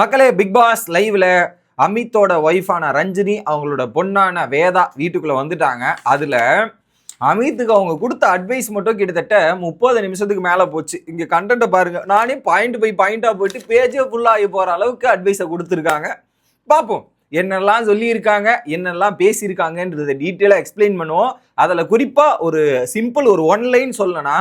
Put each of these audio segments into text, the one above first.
மக்களே big pass லைவ்ல அமித்தோட ஒய்ஃபான ரஞ்சினி அவங்களோட பொண்ணான வேதா வீட்டுக்குள்ள வந்துட்டாங்க. அதுல அமித்துக்கு அவங்க கொடுத்த அட்வைஸ் மட்டும் கிட்டத்தட்ட முப்பது நிமிஷத்துக்கு மேல போச்சு. இங்க கண்டென்ட்டை பாருங்க. நானே பாயிண்ட் பை பாயிண்டா போயிட்டு பேஜே ஃபுல்லாகி போற அளவுக்கு அட்வைஸை கொடுத்துருக்காங்க. பார்ப்போம் என்னெல்லாம் சொல்லியிருக்காங்க என்னெல்லாம் பேசியிருக்காங்கன்றதை டீட்டெயிலாக எக்ஸ்பிளைன் பண்ணுவோம். அதில் குறிப்பாக ஒரு சிம்பிள் ஒரு ஒன் லைன் சொல்லணும்னா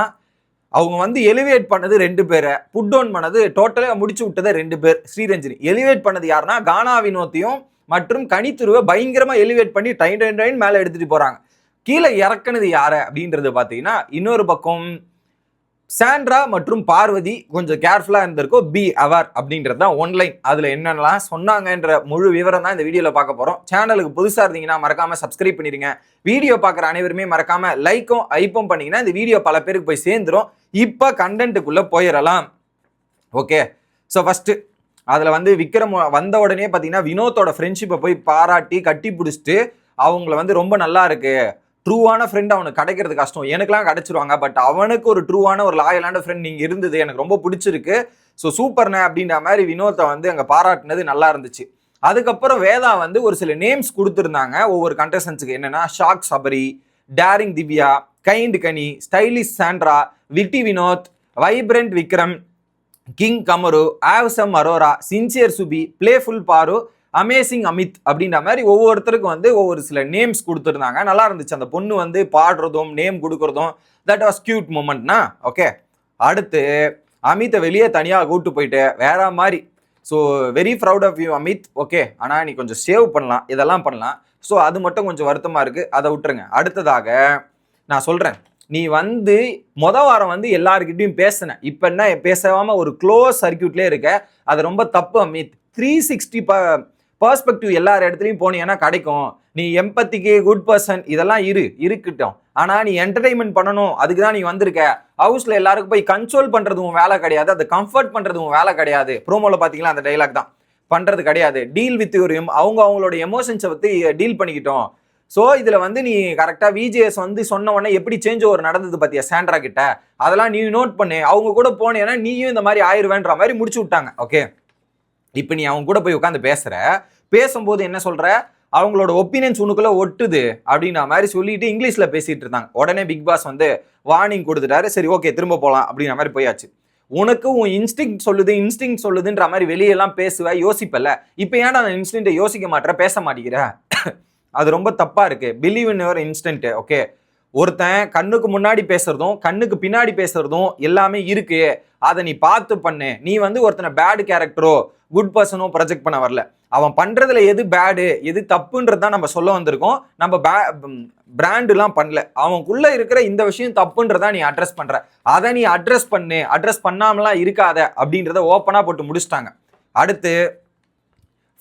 அவங்க வந்து எலிவேட் பண்ணது ரெண்டு பேரை புட் டவுன் பண்ணது டோட்டலாக முடிச்சு விட்டதே ரெண்டு பேர் ஸ்ரீரஞ்சனி. எலிவேட் பண்ணது யாருன்னா கானா வினோத்தையும் மற்றும் கனித்துருவை பயங்கரமாக எலிவேட் பண்ணி டைன் டைன் டைன் மேலே எடுத்துகிட்டு போகிறாங்க கீழே இறக்குனது யாரை அப்படின்றது பார்த்தீங்கன்னா இன்னொரு பக்கம் சாண்ட்ரா மற்றும் பார்வதி கொஞ்சம் கேர்ஃபுல்லாக இருந்திருக்கோம் பி அவர் அப்படின்றது தான் ஒன்லைன் அதில் என்னென்னலாம் சொன்னாங்கன்ற முழு விவரம் தான் இந்த வீடியோவில் பார்க்க போகிறோம் சேனலுக்கு புதுசாக இருந்தீங்கன்னா மறக்காமல் சப்ஸ்கிரைப் பண்ணிடுங்க வீடியோ பார்க்குற அனைவருமே மறக்காமல் லைக்கும் ஐப்பும் பண்ணிங்கன்னா இந்த வீடியோ பல பேருக்கு போய் சேர்ந்துரும். இப்போ கண்டென்ட்டுக்குள்ளே போயிடலாம். ஓகே ஸோ ஃபஸ்ட்டு அதில் வந்து விக்ரம் வந்த உடனே பார்த்தீங்கன்னா வினோத்தோட ஃப்ரெண்ட்ஷிப்பை போய் பாராட்டி கட்டி பிடிச்சிட்டு அவங்கள வந்து ரொம்ப நல்லா இருக்குது ட்ரூவான ஃப்ரெண்ட் அவனுக்கு கிடைக்கிறது கஷ்டம். எனக்குலாம் கிடைச்சிருவாங்க. பட் அவனுக்கு ஒரு ட்ரூவான ஒரு லாயலான ஃப்ரெண்ட் நீங்கள் இருந்தது. எனக்கு ரொம்ப பிடிச்சிருக்கு. ஸோ சூப்பர்ண்ணே அப்படின்ற மாதிரி வினோத்தை வந்து அங்கே பாராட்டினது நல்லா இருந்துச்சு. அதுக்கப்புறம் வேதா வந்து ஒரு சில நேம்ஸ் கொடுத்துருந்தாங்க. ஒவ்வொரு கண்டஸ்டன்ஸுக்கு என்னென்னா shock Sabari daring Divya kind Kani stylish Sandra witty Vinoth vibrant Vikram king Kamaru awesome Aurora sincere Subi playful Paaru amazing Amit அப்படின்ற மாதிரி ஒவ்வொருத்தருக்கும் வந்து ஒவ்வொரு சில நேம்ஸ் கொடுத்துருந்தாங்க. நல்லா இருந்துச்சு. அந்த பொண்ணு வந்து பாடுறதும் நேம் கொடுக்குறதும் தட் வாஸ் கியூட் மூமெண்ட்னா ஓகே அடுத்து அமித்தை வெளியே தனியாக கூட்டு போயிட்டு வேற மாதிரி. So very proud of you Amit okay ஆனால் நீ கொஞ்சம் சேவ் பண்ணலாம். இதெல்லாம் பண்ணலாம். ஸோ அது மட்டும் கொஞ்சம் வருத்தமாக இருக்குது அதை விட்டுருங்க. அடுத்ததாக நான் சொல்கிறேன் நீ வந்து மொத வாரம் வந்து எல்லாருக்கிட்டையும் பேசின. இப்போ என்ன பேசாமல் ஒரு க்ளோஸ் சர்க்கியூட்லேயே இருக்க. அது ரொம்ப தப்பு அமித் த்ரீ சிக்ஸ்டி ப பர்ஸ்பெக்டிவ் எல்லார் இடத்துலையும் போனீங்கன்னா கிடைக்கும். நீ எம்பத்திக்கு குட் பர்சன் இதெல்லாம் இரு இருக்கட்டும். ஆனால் நீ என்டர்டைன்மெண்ட் பண்ணணும் அதுக்கு தான் நீ வந்திருக்க. ஹவுஸில் எல்லாருக்கும் போய் கன்சோல் பண்ணுறது உன் வேலை கிடையாது. அதை கம்ஃபர்ட் பண்ணுறது உன் வேலை கிடையாது. ப்ரோமோவில் பார்த்தீங்களா அந்த டைலாக் தான். பண்ணுறது கிடையாது. டீல் வித் ஒரு அவங்க அவங்களோட எமோஷன்ஸை பற்றி டீல் பண்ணிக்கிட்டோம். ஸோ இதில் வந்து நீ கரெக்டாக விஜேஎஸ் வந்து சொன்ன உடனே எப்படி சேஞ்ச் ஓவர் நடந்தது பார்த்தியா சாண்ட்ரா கிட்ட? அதெல்லாம் நீ நோட் பண்ணு. அவங்க கூட போனேன்னா நீயும் இந்த மாதிரி ஆயிருவேன்ற மாதிரி முடிச்சு விட்டாங்க. ஓகே இப்போ நீ அவங்க கூட போய் உட்காந்து பேசுகிற பேசும்போது என்ன சொல்கிற அவங்களோட ஒப்பீனியன்ஸ் உனக்குள்ள ஒட்டுது அப்படின்ற மாதிரி சொல்லிட்டு இங்கிலீஷ்ல பேசிட்டு இருந்தாங்க. உடனே பிக் பாஸ் வந்து வார்னிங் கொடுத்துட்டாரு. சரி ஓகே திரும்ப போகலாம் அப்படின்ற மாதிரி போயாச்சு. உனக்கு உன் இன்ஸ்டிங் சொல்லுது இன்ஸ்டிங் சொல்லுதுன்ற மாதிரி வெளியெல்லாம் பேசுவ யோசிப்பல இப்போ ஏன்டா நான் இன்ஸ்டிங்கை யோசிக்க மாட்டேற பேச மாட்டேங்கிற? அது ரொம்ப தப்பாக இருக்குது believe in your instant okay ஒருத்தன் கண்ணுக்கு முன்னாடி பேசுறதும் கண்ணுக்கு பின்னாடி பேசுறதும் எல்லாமே இருக்கு. அதை நீ பார்த்து பண்ணு. நீ வந்து ஒருத்தனை பேடு கேரக்டரோ குட் பர்சனோ ப்ரொஜெக்ட் பண்ண வரல. அவன் பண்ணுறதுல எது பேடு எது தப்புன்றது தான் நம்ம சொல்ல வந்திருக்கோம். நம்ம பே பிராண்டுலாம் பண்ணல. அவனுக்குள்ளே இருக்கிற இந்த விஷயம் தப்புன்றதா நீ அட்ரஸ் பண்ணுற அதை நீ அட்ரஸ் பண்ணு. அட்ரஸ் பண்ணாமலாம் இருக்காத அப்படின்றத ஓப்பனாக போட்டு முடிச்சிட்டாங்க. அடுத்து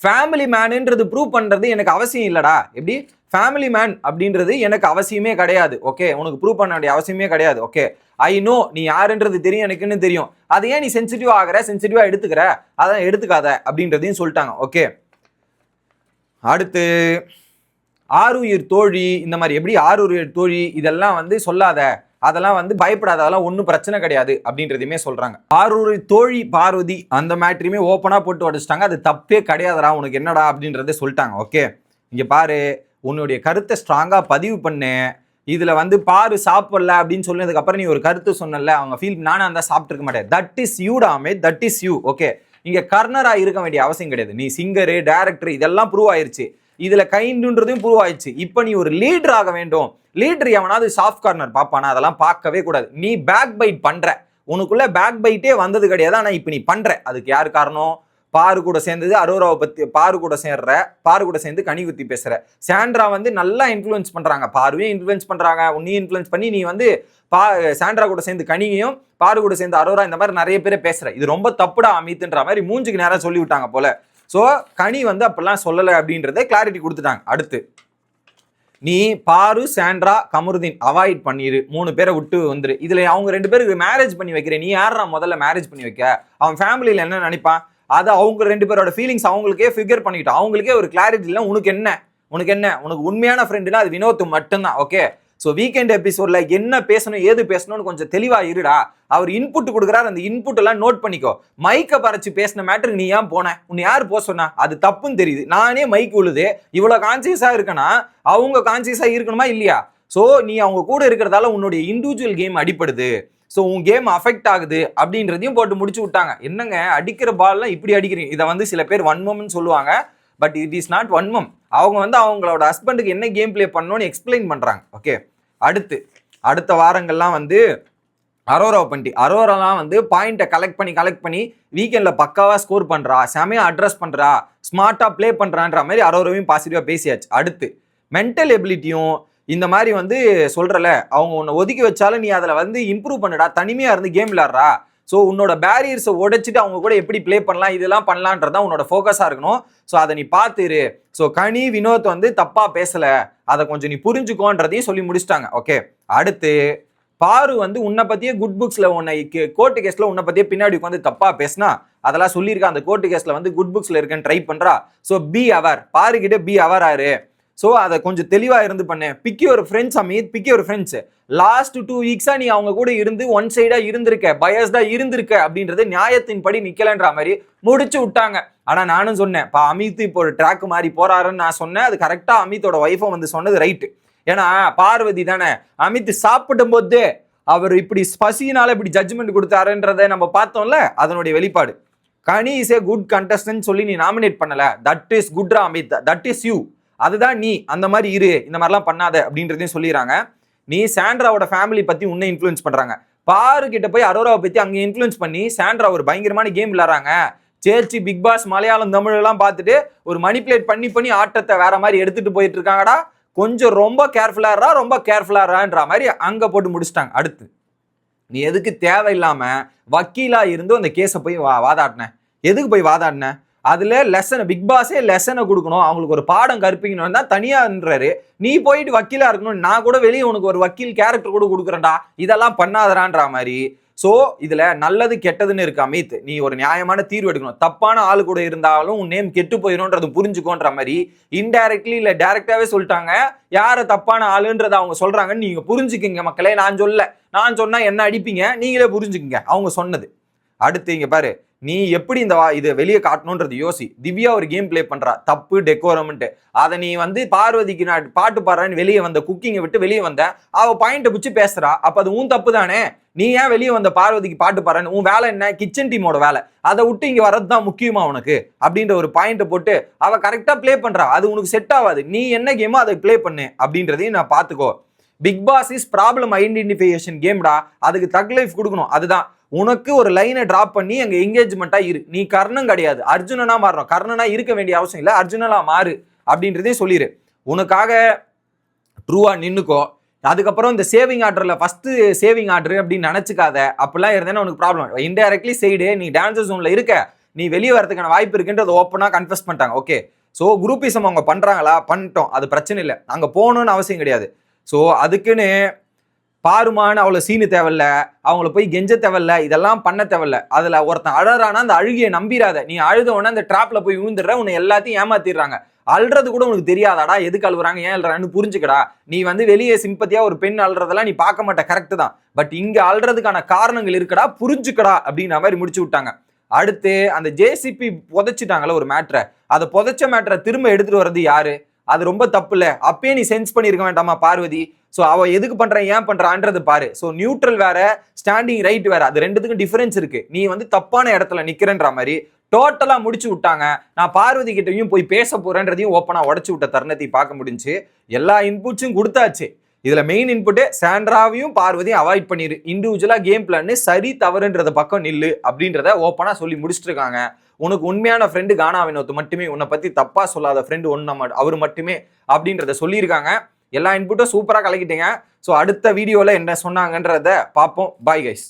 ஃபேமிலி மேனுன்றது ப்ரூவ் பண்ணுறது எனக்கு அவசியம் இல்லைடா. எப்படி? ஃபேமிலி மேன் அப்படின்றது எனக்கு அவசியமே கிடையாது ஓகே உனக்கு ப்ரூவ் பண்ண வேண்டிய அவசியமே கிடையாது ஓகே ஐ நோ நீ யாருன்றது தெரியும் எனக்குன்னு தெரியும். அதை ஏன் நீ சென்சிட்டிவ் ஆகிற சென்சிட்டிவாக எடுத்துக்கிற? அதான் எடுத்துக்காத அப்படின்றதையும் சொல்லிட்டாங்க ஓகே அடுத்து ஆறுயிர் தோழி இந்த மாதிரி எப்படி ஆறுயிர் தோழி இதெல்லாம் வந்து சொல்லாத அதெல்லாம் வந்து பயப்படாத அதெல்லாம் ஒன்றும் பிரச்சனை கிடையாது அப்படின்றதையுமே சொல்கிறாங்க ஆரூர் தோழி பார்வதி அந்த மேட்ரியுமே ஓப்பனாக போட்டு உடச்சிட்டாங்க அது தப்பே கிடையாதுடா உனக்கு என்னடா அப்படின்றத சொல்லிட்டாங்க ஓகே இங்கே பாரு உன்னுடைய கருத்தை ஸ்ட்ராங்காக பதிவு பண்ணு. இதில் வந்து பாரு சாப்பிடல அப்படின்னு சொன்னதுக்கப்புறம் நீ ஒரு கருத்து சொன்னல அவங்க ஃபீல் நானும் அந்த சாப்பிட்ருக்க மாட்டேன். தட் இஸ் யூ டாமே தட் இஸ் யூ ஓகே இங்கே கர்னராக இருக்க வேண்டிய அவசியம் கிடையாது. நீ சிங்கரு டேரக்டர் இதெல்லாம் ப்ரூவ் ஆயிருச்சு. இதில் கைண்டுன்றதும் ப்ரூவ் ஆயிடுச்சு இப்போ நீ ஒரு லீடர் ஆக வேண்டும். லீடர் எவனாவது சாஃப்ட் கார்னர் பார்ப்பானா? அதெல்லாம் பார்க்கவே கூடாது. நீ பேக் பைட் பண்ணுற உனக்குள்ளே பேக் பைட்டே வந்தது கிடையாது. ஆனால் இப்போ நீ பண்ணுற அதுக்கு யார் காரணம்? பாரு கூட சேர்ந்தது அரோராவை பற்றி பாரு கூட சேர்ற பாரு கூட சேர்ந்து கனி குத்தி பேசுகிற சாண்ட்ரா வந்து நல்லா இன்ஃப்ளூயன்ஸ் பண்ணுறாங்க பாருவையும் இன்ஃப்ளூயன்ஸ் பண்ணுறாங்க உன்னையும் இன்ஃப்ளூயன்ஸ் பண்ணி நீ வந்து பா சாண்ட்ரா கூட சேர்ந்து கனியையும் பாரு கூட சேர்ந்து அரோரா இந்த மாதிரி நிறைய பேரை பேசுகிற இது ரொம்ப தப்புடா அமித்ன்ற மாதிரி மூஞ்சுக்கு நேராக சொல்லி விட்டாங்க போல. ஸோ கனி வந்து அப்படிலாம் சொல்லலை அப்படின்றத கிளாரிட்டி கொடுத்துட்டாங்க. அடுத்து நீ பாரு சாண்ட்ரா கமருதீன் அவாய்ட் பண்ணிரு. மூணு பேரை விட்டு வந்துரு. இதில் அவங்க ரெண்டு பேருக்கு மேரேஜ் பண்ணி வைக்கிற. நீ யாரா முதல்ல மேரேஜ் பண்ணி வைக்க? அவன் ஃபேமிலியில் என்ன நினைப்பான்? அதை அவங்க ரெண்டு பேரோட ஃபீலிங்ஸ் அவங்களுக்கே ஃபிகர் பண்ணிக்கிட்டோம். அவங்களுக்கே ஒரு கிளாரிட்டி இல்லை உனக்கு என்ன? உனக்கு என்ன? உனக்கு உண்மையான ஃப்ரெண்டுனா அது வினோத் மட்டும்தான் ஓகே ஸோ வீக்கெண்ட் எபிசோட்ல என்ன பேசணும் ஏது பேசணும்னு கொஞ்சம் தெளிவாக இருடா. அவர் இன்புட் கொடுக்குறாரு அந்த இன்புட் எல்லாம் நோட் பண்ணிக்கோ. மைக்கை பறைச்சு பேசின மேட்ரு நீ ஏன் போன? உன்னை யார் போக சொன்னா? அது தப்புன்னு தெரியுது. நானே மைக் உழுது இவ்வளோ கான்சியஸாக இருக்கனா? அவங்க கான்சியஸாக இருக்கணுமா இல்லையா? ஸோ நீ அவங்க கூட இருக்கிறதால உன்னுடைய இண்டிவிஜுவல் கேம் அடிப்படுது. ஸோ உன் கேம் அஃபெக்ட் ஆகுது அப்படின்றதையும் போட்டு முடிச்சு விட்டாங்க. என்னங்க? அடிக்கிற பால்லாம் இப்படி அடிக்கிறீங்க. இதை வந்து சில பேர் வன்மம்னு சொல்லுவாங்க. பட் இட் இஸ் நாட் வன்மம் அவங்க வந்து அவங்களோட ஹஸ்பண்டுக்கு என்ன கேம் ப்ளே பண்ணணும்னு எக்ஸ்பிளைன் பண்ணுறாங்க ஓகே அடுத்து அடுத்த வாரங்கள்லாம் வந்து அரோரா பண்ணிட்டு அரோராலாம் வந்து பாயிண்ட்டை கலெக்ட் பண்ணி கலெக்ட் பண்ணி வீக்கெண்டில் பக்காவாக ஸ்கோர் பண்ணுறா செமையாக அட்ரஸ் பண்ணுறா ஸ்மார்ட்டாக ப்ளே பண்ணுறான்ற மாதிரி அரோராவையும் பாசிட்டிவாக பேசியாச்சு. அடுத்து மென்டல் எபிலிட்டியும் இந்த மாதிரி வந்து சொல்கிறல அவங்க உன்னை ஒதுக்கி வச்சாலும் நீ அதில் வந்து இம்ப்ரூவ் பண்ணுடா. தனிமையாக இருந்து கேம் விளாட்றா ஸோ உன்னோட பேரியர்ஸை உடைச்சிட்டு அவங்க கூட எப்படி ப்ளே பண்ணலாம் இதெல்லாம் பண்ணலான்றதான் உன்னோட ஃபோக்கஸாக இருக்கணும். ஸோ அதை நீ பார்த்துரு ஸோ கனி வினோத் வந்து தப்பாக பேசலை. அதை கொஞ்சம் நீ புரிஞ்சுக்கோன்றதையும் சொல்லி முடிச்சிட்டாங்க. ஓகே அடுத்து பாரு வந்து உன்னை பற்றியே குட் புக்ஸில் உன்னை கோர்ட்டு கேஸில் உன்னை பற்றியே பின்னாடி உட்காந்து தப்பாக பேசினா அதெல்லாம் சொல்லியிருக்கா. அந்த கோர்ட்டு கேஸில் வந்து குட் புக்ஸில் இருக்கேன்னு ட்ரை பண்ணுறா ஸோ பி அவர் பாருக்கிட்டே பி அவர் ஆறு ஸோ அதை கொஞ்சம் தெளிவாக இருந்து பண்ணேன் பிக்கி ஒரு ஃப்ரெண்ட்ஸ் அமீத் பிக்கி ஒரு ஃப்ரெண்ட்ஸ் லாஸ்ட் டூ வீக்ஸாக நீ அவங்க கூட இருந்து ஒன் சைடாக இருந்திருக்க. பயஸ்டாக இருந்திருக்க அப்படின்றது நியாயத்தின் படி நிற்கலன்ற மாதிரி முடிச்சு விட்டாங்க. ஆனால் நானும் சொன்னேன் இப்போ அமித் இப்போ ஒரு ட்ராக் மாதிரி போறாருன்னு நான் சொன்னேன். அது கரெக்டாக அமித்தோட ஒய்ஃபை வந்து சொன்னது ரைட்டு ஏன்னா பார்வதி தானே. அமித் சாப்பிடும் போது அவர் இப்படி பசினால இப்படி ஜட்ஜ்மெண்ட் கொடுத்தாருன்றதை நம்ம பார்த்தோம்ல? அதனுடைய வெளிப்பாடு. கனி இஸ் ஏ குட் கண்டஸ்டன்ட் சொல்லி நீ நாமினேட் பண்ணல. தட் இஸ் குட்ரா அமித் தட் இஸ் யூ அதுதான் நீ அந்த மாதிரி இரு இந்த மாதிரிலாம் பண்ணாத அப்படின்றதையும் சொல்லிடுறாங்க. நீ சாண்ட்ராவோட ஃபேமிலி பத்தி உன்னை இன்ஃப்ளூயன்ஸ் பண்றாங்க. பாரு கிட்ட போய் அரோராவை பத்தி அங்கே இன்ஃப்ளூயன்ஸ் பண்ணி சாண்ட்ரா ஒரு பயங்கரமான கேம் விளாட்றாங்க சேர்ச்சி பிக் பாஸ் மலையாளம் தமிழ் எல்லாம் பார்த்துட்டு ஒரு மணிப்புலேட் பண்ணி பண்ணி ஆட்டத்தை வேற மாதிரி எடுத்துட்டு போயிட்டு இருக்காங்கடா. கொஞ்சம் ரொம்ப கேர்ஃபுல்லாரா ரொம்ப கேர்ஃபுல்லாரான்ற மாதிரி அங்க போட்டு முடிச்சிட்டாங்க. அடுத்து நீ எதுக்கு தேவையில்லாம வக்கீலா இருந்து அந்த கேஸை போய் வா வாதாடின? எதுக்கு போய் வாதாடின? அதில் லெசனை பிக் பாஸே லெசனை கொடுக்கணும். அவங்களுக்கு ஒரு பாடம் கற்பிக்கணும் தான் தனியான்றாரு. நீ போயிட்டு வக்கீலாக இருக்கணும் நான் கூட வெளியே உனக்கு ஒரு வக்கீல் கேரக்டர் கூட கொடுக்குறேன்டா. இதெல்லாம் பண்ணாதரான்ற மாதிரி. ஸோ இதில் நல்லது கெட்டதுன்னு இருக்கு அமித் நீ ஒரு நியாயமான தீர்வு எடுக்கணும். தப்பான ஆள் கூட இருந்தாலும் உன் நேம் கெட்டு போயிடும்ன்றது புரிஞ்சுக்கோன்ற மாதிரி இன்டைரக்ட்லி இல்லை டைரக்டாகவே சொல்லிட்டாங்க. யாரை தப்பான ஆளுன்றதை அவங்க சொல்கிறாங்கன்னு நீங்கள் புரிஞ்சுக்கிங்க மக்களே. நான் சொல்ல. நான் சொன்னால் என்ன அடிப்பீங்க? நீங்களே புரிஞ்சுக்குங்க. அவங்க சொன்னது. அடுத்து இங்கே பாரு. நீ எப்படி இந்த வா இது வெளியே காட்டணுன்றது யோசி. திவ்யா ஒரு கேம் ப்ளே பண்றா. தப்பு டெக்கோரம்ன்ட்டு அதை நீ வந்து பார்வதிக்கு நான் பாட்டு பாடுறேன்னு வெளியே வந்த குக்கிங்கை விட்டு வெளியே வந்த அவ பாயிண்ட்டை பிடிச்சி பேசுறா. அப்ப அது உன் தப்பு தானே? நீ ஏன் வெளியே வந்த பார்வதிக்கு பாட்டு பாடுறேன்னு? உன் வேலை என்ன? கிச்சன் டீமோட வேலை. அதை விட்டு இங்க வர்றது தான் முக்கியமா உனக்கு? அப்படின்ற ஒரு பாயிண்ட்டை போட்டு அவ கரெக்டா ப்ளே பண்றா. அது உனக்கு செட் ஆகாது. நீ என்ன கேமோ அதை ப்ளே பண்ணு அப்படின்றதையும் நான் பாத்துக்கோ Bigg Boss is problem identification கேம்டா அதுக்கு தக் லைஃப் கொடுக்கணும். அதுதான். உனக்கு ஒரு லைனை டிராப் பண்ணி அங்க என்கேஜ்மெண்ட்டா இரு. நீ கர்ணம் கிடையாது. அர்ஜுனனா மாறணும். கர்ணனா இருக்க வேண்டிய அவசியம் இல்லை. அர்ஜுனனா மாறு அப்படின்றதையும் சொல்லிடு உனக்காக ட்ரூவா நின்னுக்கோ. அதுக்கப்புறம் இந்த சேவிங் ஆர்டர்ல ஃபர்ஸ்ட் சேவிங் ஆர்டர் அப்படின்னு நினைச்சுக்காத. அப்படிலாம் இருந்தேன்னா உனக்கு ப்ராப்ளம் இன்டெரக்ட்லி சைடு நீ டான்சர் ஜோன்ல இருக்க. நீ வெளியே வரதுக்கான வாய்ப்பு இருக்குன்றது ஓப்பனாக கன்ஃபஸ் பண்ணிட்டாங்க. ஓகே ஸோ குரூப்பிசம் அவங்க பண்ணுறாங்களா பண்ணிட்டோம். அது பிரச்சனை இல்லை. அங்கே போகணுன்னு அவசியம் கிடையாது. ஸோ அதுக்குன்னு பாருமான்னு அவ்வளோ சீனு தேவையில்ல அவங்கள போய் கெஞ்ச தேவையில்ல இதெல்லாம் பண்ண தேவையில்ல. அதில் ஒருத்தன் அழறானா அந்த அழுகியை நம்பிராத நீ அழுத உடனே அந்த ட்ராப்பில் போய் விழுந்துடுற உன்னை எல்லாத்தையும் ஏமாத்திடுறாங்க. அழுறது கூட உனக்கு தெரியாதாடா எதுக்கு அழுகுறாங்க ஏன் அழுறான்னு புரிஞ்சுக்கடா. நீ வந்து வெளியே சிம்பத்தியாக ஒரு பெண் அழுறதெல்லாம் நீ பார்க்க மாட்ட கரெக்டு தான். பட் இங்கே அழுறதுக்கான காரணங்கள் இருக்குடா புரிஞ்சுக்கடா அப்படின்ற மாதிரி முடிச்சு விட்டாங்க. அடுத்து அந்த ஜேசிபி புதைச்சிட்டாங்கல்ல ஒரு மேட்ரை அதை புதைச்ச மேட்ரை திரும்ப எடுத்துகிட்டு வர்றது யாரு? அது ரொம்ப தப்பு இல்லை அப்பயே நீ சென்ஸ் பண்ணியிருக்க வேண்டாமா பார்வதி? ஸோ அவ எதுக்கு பண்றேன் ஏன் பண்றான்றது பாரு. ஸோ நியூட்ரல் வேற ஸ்டாண்டிங் ரைட் வேற. அது ரெண்டுத்துக்கும் டிஃபரன்ஸ் இருக்கு. நீ வந்து தப்பான இடத்துல நிக்கிறன்ற மாதிரி டோட்டலாக முடிச்சு விட்டாங்க. நான் பார்வதி கிட்டையும் போய் பேச போறேன்றதையும் ஓப்பனாக உடச்சு விட்ட தருணத்தை பார்க்க முடிஞ்சு எல்லா இன்புட்ஸும் கொடுத்தாச்சு. இதுல மெயின் இன்புட்டு சாண்ட்ராவையும் பார்வதியும் அவாய்ட் பண்ணிரு. இண்டிவிஜுவலா கேம் பிளான் சரி தவறுன்றத பக்கம் நில்லு அப்படின்றத ஓப்பனா சொல்லி முடிச்சுட்டு இருக்காங்க உனக்கு உண்மையான ஃப்ரெண்டு கானா வினோத் மட்டுமே உன்னை பத்தி தப்பா சொல்லாத ஃப்ரெண்டு ஒன்னு அவர் மட்டுமே அப்படின்றத சொல்லியிருக்காங்க. எல்லா இன்புட்டும் சூப்பராக கலக்கிட்டீங்க. ஸோ அடுத்த வீடியோவில் என்ன சொன்னாங்கன்றத பார்ப்போம். Bye guys